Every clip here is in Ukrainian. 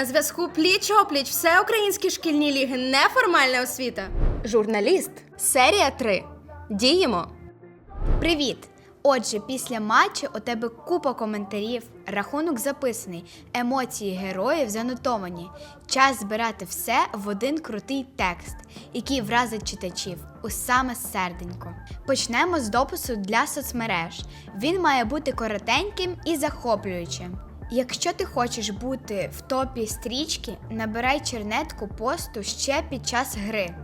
На зв'язку пліч опліч всеукраїнські шкільні ліги неформальна освіта. Журналіст. Серія 3. Діємо. Привіт! Отже, після матчу у тебе купа коментарів, рахунок записаний, емоції героїв занотовані. Час збирати все в один крутий текст, який вразить читачів у саме серденько. Почнемо з допису для соцмереж. Він має бути коротеньким і захоплюючим. Якщо ти хочеш бути в топі стрічки, набирай чернетку посту ще під час гри.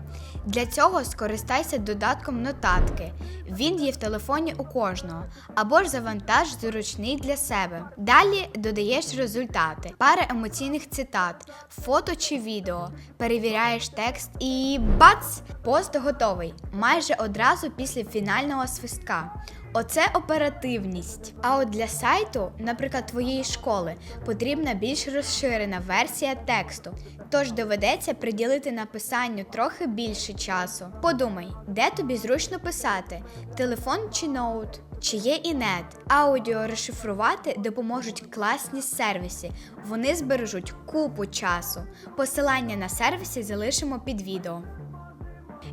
Для цього скористайся додатком нотатки. Він є в телефоні у кожного, або ж завантаж зручний для себе. Далі додаєш результати, пара емоційних цитат, фото чи відео, перевіряєш текст і бац! Пост готовий майже одразу після фінального свистка. Оце оперативність. А от для сайту, наприклад, твоєї школи, потрібна більш розширена версія тексту. Тож доведеться приділити написанню трохи більше часу. Подумай, де тобі зручно писати: телефон чи ноут, чи є інет. Аудіо розшифрувати допоможуть класні сервіси. Вони збережуть купу часу. Посилання на сервіси залишимо під відео.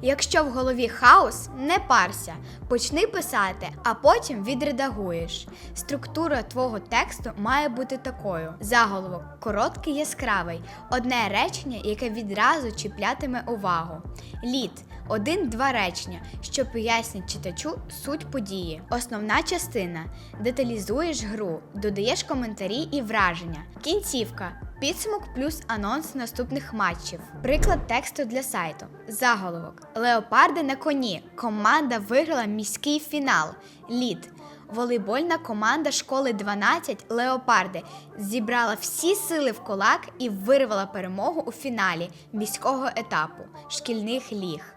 Якщо в голові хаос, не парся, почни писати, а потім відредагуєш. Структура твого тексту має бути такою: заголовок короткий, яскравий, одне речення, яке відразу чіплятиме увагу. Лід один-два речення, що пояснять читачу суть події. Основна частина деталізуєш гру, додаєш коментарі і враження. Кінцівка. Підсумок плюс анонс наступних матчів. Приклад тексту для сайту. Заголовок. Леопарди на коні. Команда виграла міський фінал. Лід. Волейбольна команда школи 12 Леопарди зібрала всі сили в кулак і вирвала перемогу у фіналі міського етапу шкільних ліг.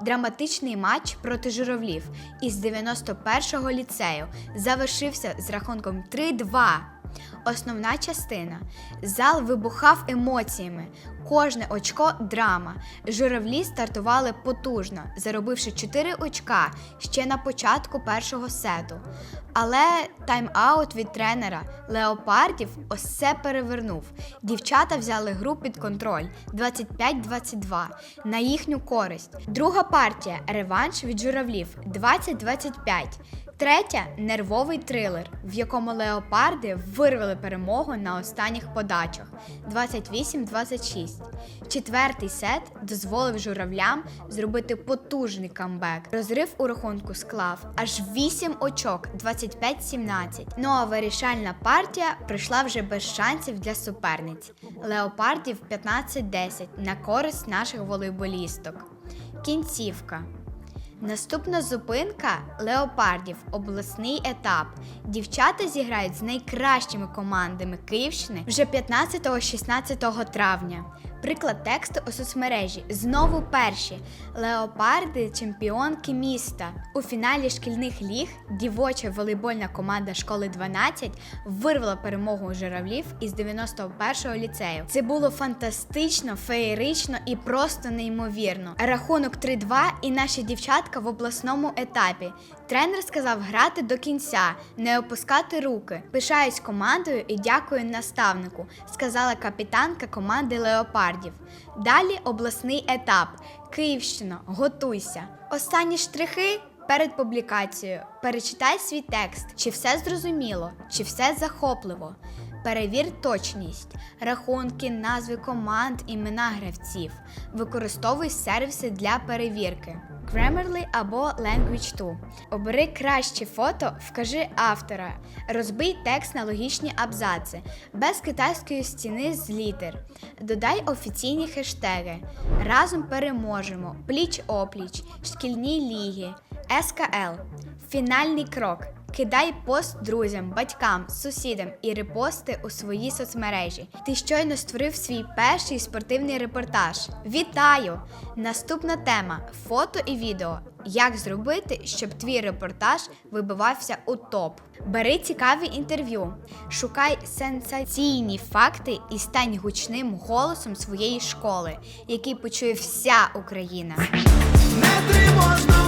Драматичний матч проти журавлів із 91-го ліцею завершився з рахунком 3-2. Основна частина. Зал вибухав емоціями. Кожне очко драма. Журавлі стартували потужно, заробивши 4 очка ще на початку першого сету. Але тайм-аут від тренера Леопардів усе перевернув. Дівчата взяли гру під контроль 25-22 на їхню користь. Друга партія реванш від журавлів 20-25. Третя нервовий трилер, в якому леопарди вирвали перемогу на останніх подачах 28-26. Четвертий сет дозволив журавлям зробити потужний камбек. Розрив у рахунку склав аж 8 очок 25-17. Ну а вирішальна партія прийшла вже без шансів для суперниць. Леопардів 15-10 на користь наших волейболісток. Кінцівка. Наступна зупинка Леопардів, обласний етап. Дівчата зіграють з найкращими командами Київщини вже 15-16 травня. Приклад тексту у соцмережі знову перші Леопарди чемпіонки міста. У фіналі шкільних ліг дівоча волейбольна команда школи 12 вирвала перемогу журавлів із 91-го ліцею. Це було фантастично, феєрично і просто неймовірно. Рахунок 3-2 і наші дівчатка в обласному етапі. Тренер сказав грати до кінця, не опускати руки. Пишаюсь командою і дякую наставнику, сказала капітанка команди Леопардів. Далі обласний етап. Київщина, готуйся. Останні штрихи. Перед публікацією перечитай свій текст, чи все зрозуміло, чи все захопливо. Перевір точність, рахунки, назви команд, імена гравців. Використовуй сервіси для перевірки. Grammarly або Language 2. Обери краще фото, вкажи автора. Розбий текст на логічні абзаци, без китайської стіни з літер. Додай офіційні хештеги. Разом переможемо. Пліч-опліч, шкільні ліги, СКЛ. Фінальний крок. Кидай пост друзям, батькам, сусідам і репости у свої соцмережі. Ти щойно створив свій перший спортивний репортаж. Вітаю! Наступна тема фото і відео. Як зробити, щоб твій репортаж вибивався у топ? Бери цікаві інтерв'ю, шукай сенсаційні факти і стань гучним голосом своєї школи, який почує вся Україна. Не тривожно